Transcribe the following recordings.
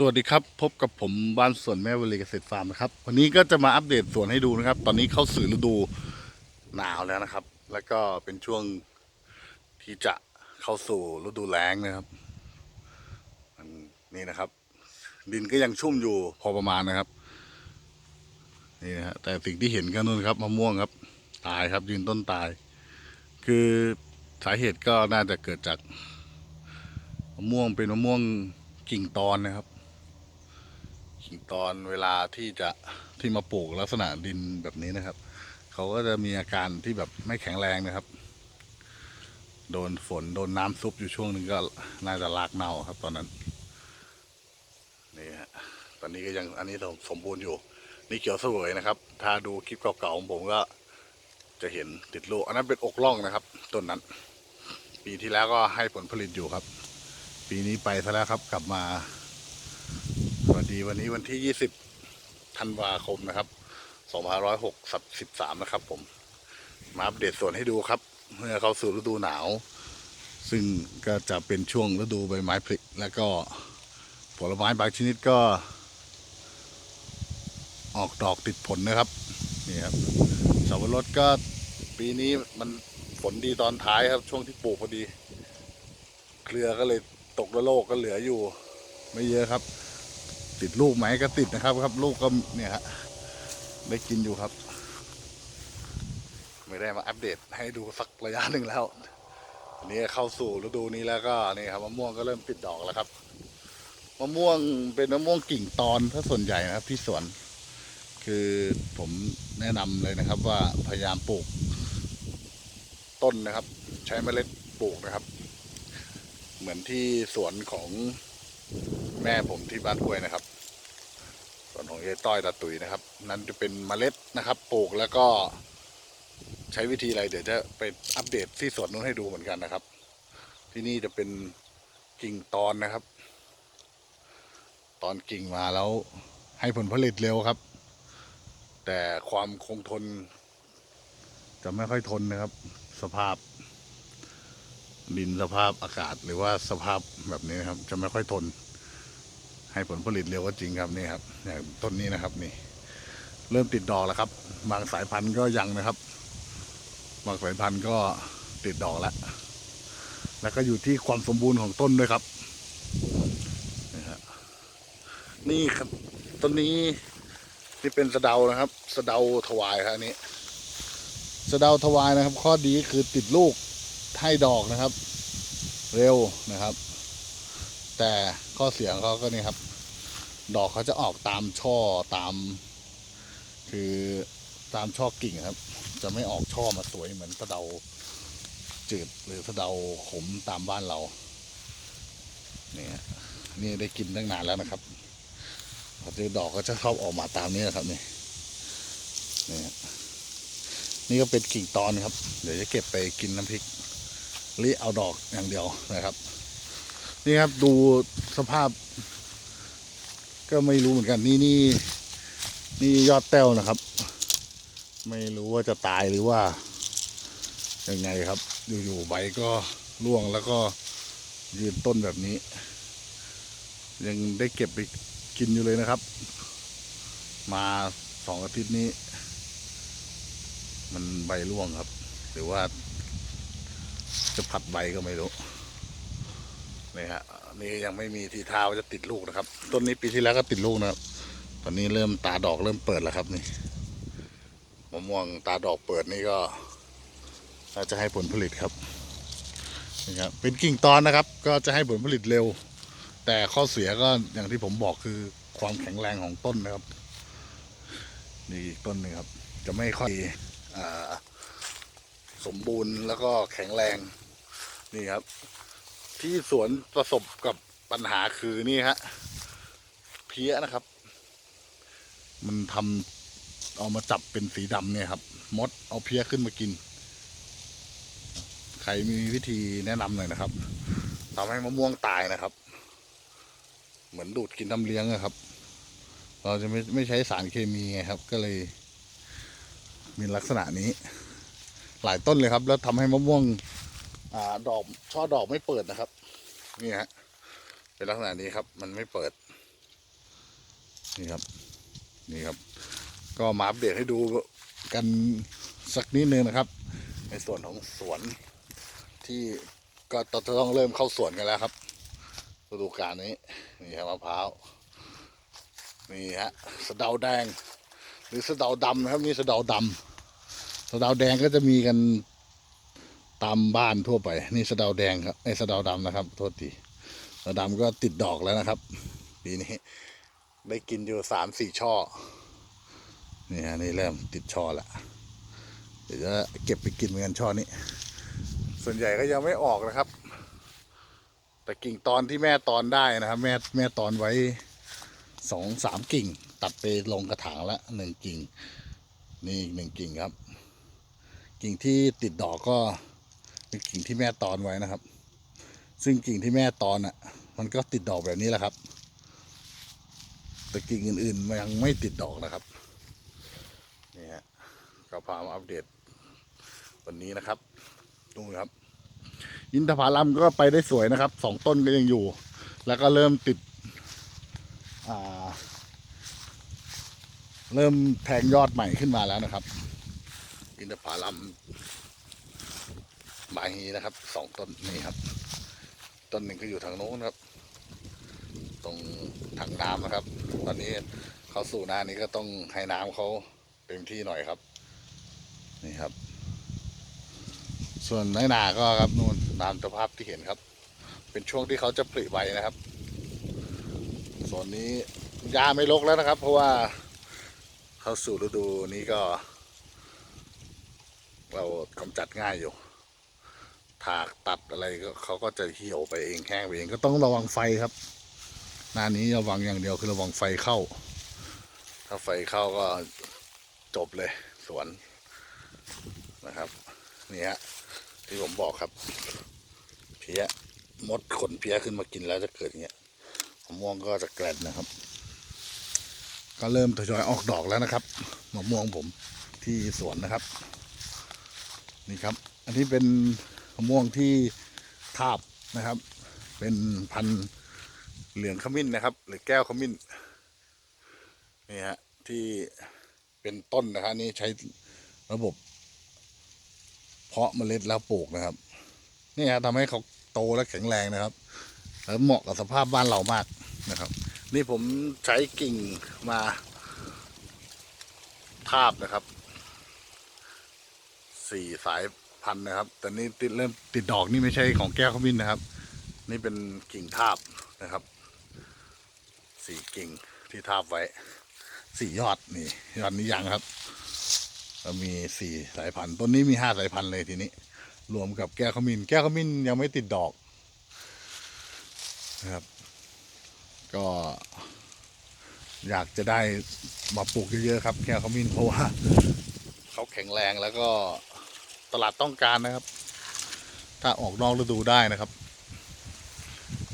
สวัสดีครับ พบกับผมบ้านสวนแม่วลีเกษตรฟาร์มนะครับ วันนี้ก็จะมาอัปเดตสวนให้ดูนะครับ ตอนนี้เข้าสู่ฤดูหนาวแล้วนะครับ แล้วก็เป็นช่วงที่จะเข้าสู่ฤดูแล้งนะครับนี่นะครับ ดินก็ยังชุ่มอยู่พอประมาณนะครับนี่นะฮะแต่สิ่งที่เห็นก็นู่นครับมะม่วงครับ ตายครับยืนต้นตาย คือสาเหตุก็น่าจะเกิดจากมะม่วงเป็นมะม่วงกิ่งตอนนะครับ ตอนเวลาที่จะที่มาปลูกลักษณะดินแบบนี้นะครับ เขาก็จะมีอาการที่แบบไม่แข็งแรงนะครับ โดนฝนโดนน้ำซุปอยู่ช่วงหนึ่งก็น่าจะรากเน่าครับ ตอนนั้นนี่ฮะตอนนี้ก็ยังอันนี้สมบูรณ์อยู่ นี่เขียวสวยนะครับ ถ้าดูคลิปเก่าๆของผมก็จะเห็นติดลูกอันนั้นเป็นอกล่องนะครับต้นนั้น ปีที่แล้วก็ให้ผลผลิตอยู่ครับ ปีนี้ไปซะแล้วครับกลับมา สวัสดีวันนี้วันที่ 20 ธันวาคมนะครับ 2563 นะครับผม มาอัปเดตสวนให้ดูครับ เมื่อเข้าสู่ฤดูหนาว ซึ่งก็จะเป็นช่วงฤดูใบไม้ผลิแล้วก็ผลไม้บางชนิดก็ ออกดอกติดผลนะครับ นี่ครับสับปะรดก็ปีนี้มันฝนดีตอนท้ายครับ ช่วงที่ปลูกพอดี เครือก็เลยตกระโลกก็เหลืออยู่ ไม่เยอะครับ ติดลูกไหมก็ติดนะครับครับลูกก็เนี่ยฮะได้กินอยู่ครับ ไม่ได้มาอัปเดตให้ดูสักระยะหนึ่งแล้วอันนี้เข้าสู่ฤดูนี้แล้วก็นี่ครับมะม่วงก็เริ่มติดดอกแล้วครับมะม่วงเป็นมะม่วงกิ่งตอนถ้าส่วนใหญ่นะครับที่สวน คือผมแนะนำเลยนะครับว่าพยายามปลูก ต้นนะครับ ใช้เมล็ดปลูกนะครับ เหมือนที่สวนของ แม่ผมที่บ้านห้วยนะครับส่วนของยายต้อยตาตุ๋ยนะครับ นั้นจะเป็นเมล็ดนะครับ ปลูกแล้วก็ใช้วิธีอะไรเดี๋ยวจะไปอัปเดตที่สวนนู้นให้ดูเหมือนกันนะครับ ที่นี่จะเป็นกิ่งตอนนะครับ ตอนกิ่งมาแล้วให้ผลผลิตเร็วครับ แต่ความคงทน จะไม่ค่อยทนนะครับ สภาพ ดินสภาพอากาศหรือว่าสภาพแบบนี้นะครับ จะไม่ค่อยทน ให้ผลผลิตเร็วก็จริงครับนี่ครับอย่างต้นนี้นะครับนี่ เริ่มติดดอกแล้วครับ บางสายพันธุ์ก็ยังนะครับ บางสายพันธุ์ก็ติดดอกแล้ว แล้วก็อยู่ที่ความสมบูรณ์ของต้นด้วยครับนี่ฮะนี่ครับต้นนี้ที่เป็นสะเดานะครับสะเดาถวายครับอันนี้สะเดาถวายนะครับ ข้อดีคือติดลูกให้ดอกนะครับ เร็วนะครับ แต่ข้อเสียงเขาก็นี่ครับ ดอกเขาจะออกตามช่อตาม คือตามช่อกิ่งครับ จะไม่ออกช่อมาสวยเหมือนสะเดาจืดหรือสะเดาขมตามบ้านเราเนี่ฮะนี่ได้กินตั้งนานแล้วนะครับพอเจอดอกก็จะชอบออกมาตามนี้นะครับนี่นี่นี่ก็เป็นกิ่งตอนครับ เดี๋ยวจะเก็บไปกินน้ำพริกหรือเอาดอกอย่างเดียวนะครับ นี่ครับดูสภาพ ก็ไม่รู้เหมือนกันนี่นี่นี่ยอดแต้วนะครับ ไม่รู้ว่าจะตายหรือว่ายังไงครับ อยู่ๆใบก็ร่วงแล้วก็ยืนต้นแบบนี้ ยังได้เก็บไปกินอยู่เลยนะครับ มาสองอาทิตย์นี้ มันใบร่วงครับ หรือว่าจะผัดใบก็ไม่รู้ นี่ฮะนี่ยังไม่มีทีท่าว่าจะติดลูกนะครับ ต้นนี้ปีที่แล้วก็ติดลูกนะครับ ตอนนี้เริ่มตาดอกเริ่มเปิดแล้วครับนี่มะม่วงตาดอกเปิดนี่ก็น่าจะให้ผลผลิตครับนี่ครับเป็นกิ่งตอนนะครับ ก็จะให้ผลผลิตเร็ว แต่ข้อเสียก็อย่างที่ผมบอกคือความแข็งแรงของต้นนะครับนี่อีกต้นนึงครับ จะไม่ค่อยอสมบูรณ์แล้วก็แข็งแรงนี่ครับ ที่สวนประสบกับปัญหาคือนี่ฮะเพี้ยนะครับ มันทำเอามาจับเป็นสีดำเนี่ยครับ มดเอาเพี้ยขึ้นมากิน ใครมีวิธีแนะนำหน่อยนะครับทำให้มะม่วงตายนะครับ เหมือนดูดกินน้ำเลี้ยงอะครับ เราจะไม่ไม่ใช้สารเคมีไงครับ ก็เลย มีลักษณะนี้ หลายต้นเลยครับ แล้วทำให้มะม่วง อ่าดอกช่อดอกไม่เปิดนะครับ นี่ฮะเป็นลักษณะนี้ครับ มันไม่เปิด นี่ครับ นี่ครับ ก็มาอัปเดตให้ดูกันสักนิดนึงนะครับ ในส่วนของสวนที่ก็ต้องเริ่มเข้าสวนกันแล้วครับฤดูกาลนี้ นี่ครับมะพร้าวนี่ฮะสะเดาแดง หรือสะเดาดำนะครับนี่สะเดาดำสะเดาแดงก็จะมีกัน ตามบ้านทั่วไป นี่สะเดาแดงครับไอ้สะเดาดำนะครับ โทษทีสะเดาดำก็ติดดอกแล้วนะครับปีนี้ได้กินอยู่สามสี่ช่อนี่ฮะนี่เริ่มติดช่อละเดี๋ยวจะเก็บไปกินเหมือนกันช่อนี้ ส่วนใหญ่ก็ยังไม่ออกนะครับ แต่กิ่งตอนที่แม่ตอนได้นะครับ แม่แม่ตอนไว้สองสามกิ่ง ตัดไปลงกระถางละหนึ่งกิ่ง นี่อีกหนึ่งกิ่งครับ กิ่งที่ติดดอกก็ เป็นกิ่งที่แม่ตอนไว้นะครับ ซึ่งกิ่งที่แม่ตอนอะ มันก็ติดดอกแบบนี้แหละครับ แต่กิ่งอื่นๆมันยังไม่ติดดอกนะครับนี่ฮะก็พามาอัปเดต วันนี้นะครับดูครับ อินทผลัมก็ไปได้สวยนะครับสองต้นก็ยังอยู่ แล้วก็เริ่มติดอ่าเริ่มแทงยอดใหม่ขึ้นมาแล้วนะครับ อินทผลัม บาฮีนะครับสองต้นนี่ครับ ต้นหนึ่งก็อยู่ทางโน้นครับ ตรงถังน้ำนะครับ ตอนนี้เขาสู่หน้านี้ก็ต้องให้น้ำเขาเต็มที่หน่อยครับ นี่ครับ ส่วนในนาก็ครับนู่นตามสภาพที่เห็นครับ เป็นช่วงที่เขาจะผลิใบนะครับส่วนนี้หญ้าไม่รกแล้วนะครับ เพราะว่าเข้าสู่ฤดูนี้ก็ เรากำจัดง่ายอยู่ากตัดอะไรก็เขาก็จะเหี่ยวไปเองแห้งไปเองก็ต้องระวังไฟครับ หน้านี้ระวังอย่างเดียวคือระวังไฟเข้า ถ้าไฟเข้าก็จบเลยสวนนะครับนี่ฮะที่ผมบอกครับ เพี้ยมดขนเพี้ยขึ้นมากินแล้วจะเกิดอย่างเงี้ยมะม่วงก็จะแกลนนะครับ ก็เริ่มทยอยออกดอกแล้วนะครับมะม่วงผมที่สวนนะครับ นี่ครับ อันนี้เป็นะม่วงที่ทาบนะครับ เป็นพันเหลืองขมิ้นนะครับ หรือแก้วขมิ้นนี่ฮะที่เป็นต้นนะครับนี่ใช้ระบบ เพาะเมล็ดแล้วปลูกนะครับนี่ฮะทำให้เขาโตและแข็งแรงนะครับแล้วเหมาะกับสภาพบ้านเรามากนะครับ นี่ผมใช้กิ่งมาทาบนะครับสี่สาย พันธุ์นะครับ แต่นี่ติดเริ่มติดดอกนี่ไม่ใช่ของแก้วขมิ้นนะครับ นี่เป็นกิ่งทาบนะครับ สี่กิ่งที่ทาบไว้ สี่ยอดนี่ยอดนี้ยังครับแล้วมีสี่สายพันธุ์ต้นนี้มีห้าสายพันธุ์เลยทีนี้ รวมกับแก้วขมิ้น แก้วขมิ้นยังไม่ติดดอกนะครับ ก็อยากจะได้มาปลูกเยอะๆครับแก้วขมิ้นเพราะว่าเขาแข็งแรงแล้วก็ ตลาดต้องการนะครับ ถ้าออกนอกฤดูได้นะครับ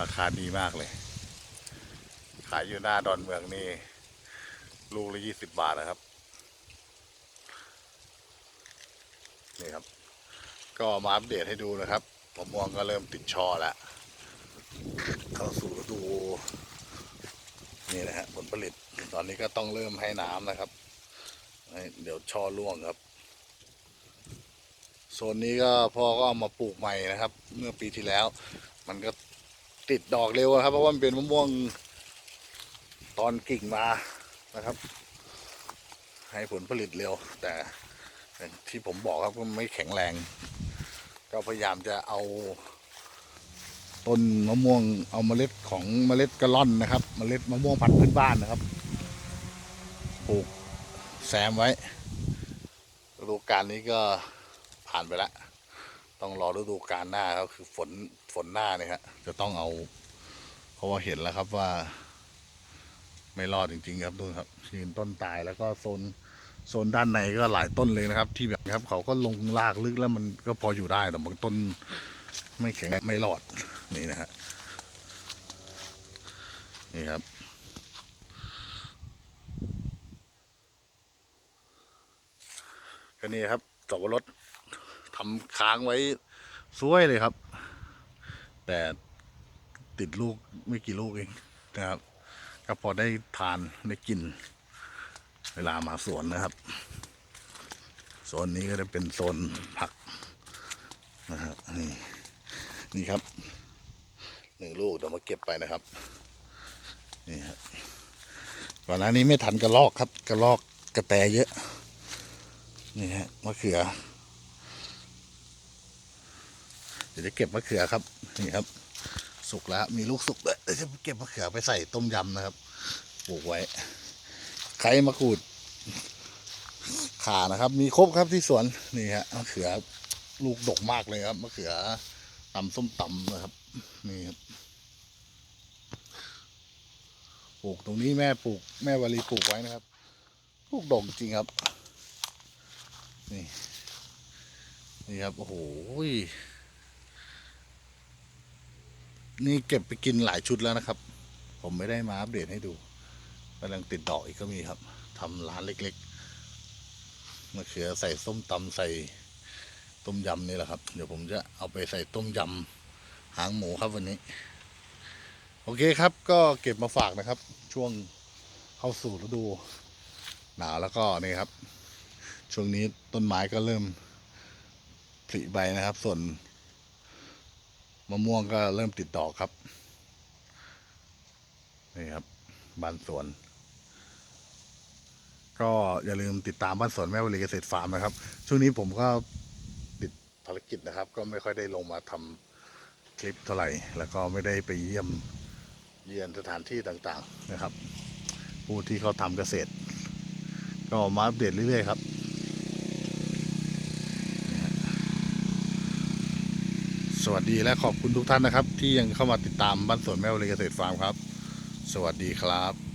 ราคาดีมากเลย ขายอยู่หน้าดอนเมืองนี่ลูกละยี่สิบบาทนะครับนี่ครับ ก็มาอัปเดตให้ดูนะครับมะม่วงก็เริ่มติดช่อแล้วเข้าสู่ฤดูนี่นะฮะผลผลิต ตอนนี้ก็ต้องเริ่มให้น้ำนะครับ เดี๋ยวช่อร่วงครับ โซนนี้ก็พ่อก็เอามาปลูกใหม่นะครับ เมื่อปีที่แล้ว มันก็ติดดอกเร็วครับ เพราะว่ามันเป็นมะม่วงตอนกิ่งมานะครับ ให้ผลผลิตเร็ว แต่ที่ผมบอกครับก็ไม่แข็งแรง ก็พยายามจะเอาต้นมะม่วงเอาเมล็ดของเมล็ดกระล่อนนะครับ เมล็ดมะม่วงพันธุ์พื้นบ้านนะครับปลูกแซมไว้ฤดูกาลนี้ก็ ผ่านไปแล้ว ต้องรอฤดูกาลหน้าครับคือฝนฝนหน้าเนี่ยครับจะต้องเอา เพราะว่าเห็นแล้วครับว่า ไม่รอดจริง ๆ ครับดูครับยืนต้นตายแล้วก็โซนโซนด้านในก็หลายต้นเลยนะครับ ที่แบบครับ เขาก็ลงรากลึกแล้วมันก็พออยู่ได้แต่บางต้นไม่แข็งไม่รอดนี่นะฮะนี่ครับก็นี่ครับสับปะรด ทำค้างไว้สวยเลยครับ แต่ติดลูกไม่กี่ลูกเองนะครับกก็พอได้ทานได้กิน เวลามาสวนนะครับโซนนี้ก็จะเป็นโซนผักนะครับนี่นี่ครับหนึ่งลูกเดี๋ยวมาเก็บไปนะครับนี่ครับก่อนหน้านี้ไม่ทันกระลอกครับกระลอกกระแตเยอะ นี่ฮะมะเขือ เดี๋ยวจะเก็บมะเขือครับนี่ครับ สุกแล้วมีลูกสุกเดี๋ยจะเก็บมะเขือไปใส่ต้มยำนะครับปลูกไว้ไข่มะกรูดข่านะครับ มีครบครับที่สวนนี่ฮะมะเขือลูกดกมากเลยครับมะเขือตำส้มตำนะครับนี่ครับปลูกตรงนี้แม่ปลูกแม่วลีปลูกไว้นะครับลูกดกจริงครับ นี่ นี่ครับ โอ้โห นี่เก็บไปกินหลายชุดแล้วนะครับ ผมไม่ได้มาอัปเดตให้ดูกำลังติดดอกอีกก็มีครับทำร้านเล็กๆมะเขือใส่ส้มตำใส่ต้มยำนี่แหละครับ เดี๋ยวผมจะเอาไปใส่ต้มยำหางหมูครับวันนี้ โอเคครับก็เก็บมาฝากนะครับ ช่วงเข้าสู่ฤดู หนาวแล้วก็นี่ครับ ช่วงนี้ต้นไม้ก็เริ่มผลิใบนะครับ ส่วน มะม่วงก็เริ่มติดดอกครับ นี่ครับบ้านสวน ก็อย่าลืมติดตามบ้านสวนแม่วลีเกษตรฟาร์มนะครับ ช่วงนี้ผมก็ติดภารกิจนะครับ ก็ไม่ค่อยได้ลงมาทำคลิปเท่าไหร่ แล้วก็ไม่ได้ไปเยี่ยมเยือนสถานที่ต่างๆนะครับ ผู้ที่เขาทำเกษตร ก็มาอัปเดตเรื่อยๆครับ สวัสดีและขอบคุณทุกท่านนะครับ ที่ยังเข้ามาติดตามบ้านสวนแม่วลีเกษตรฟาร์มครับ สวัสดีครับ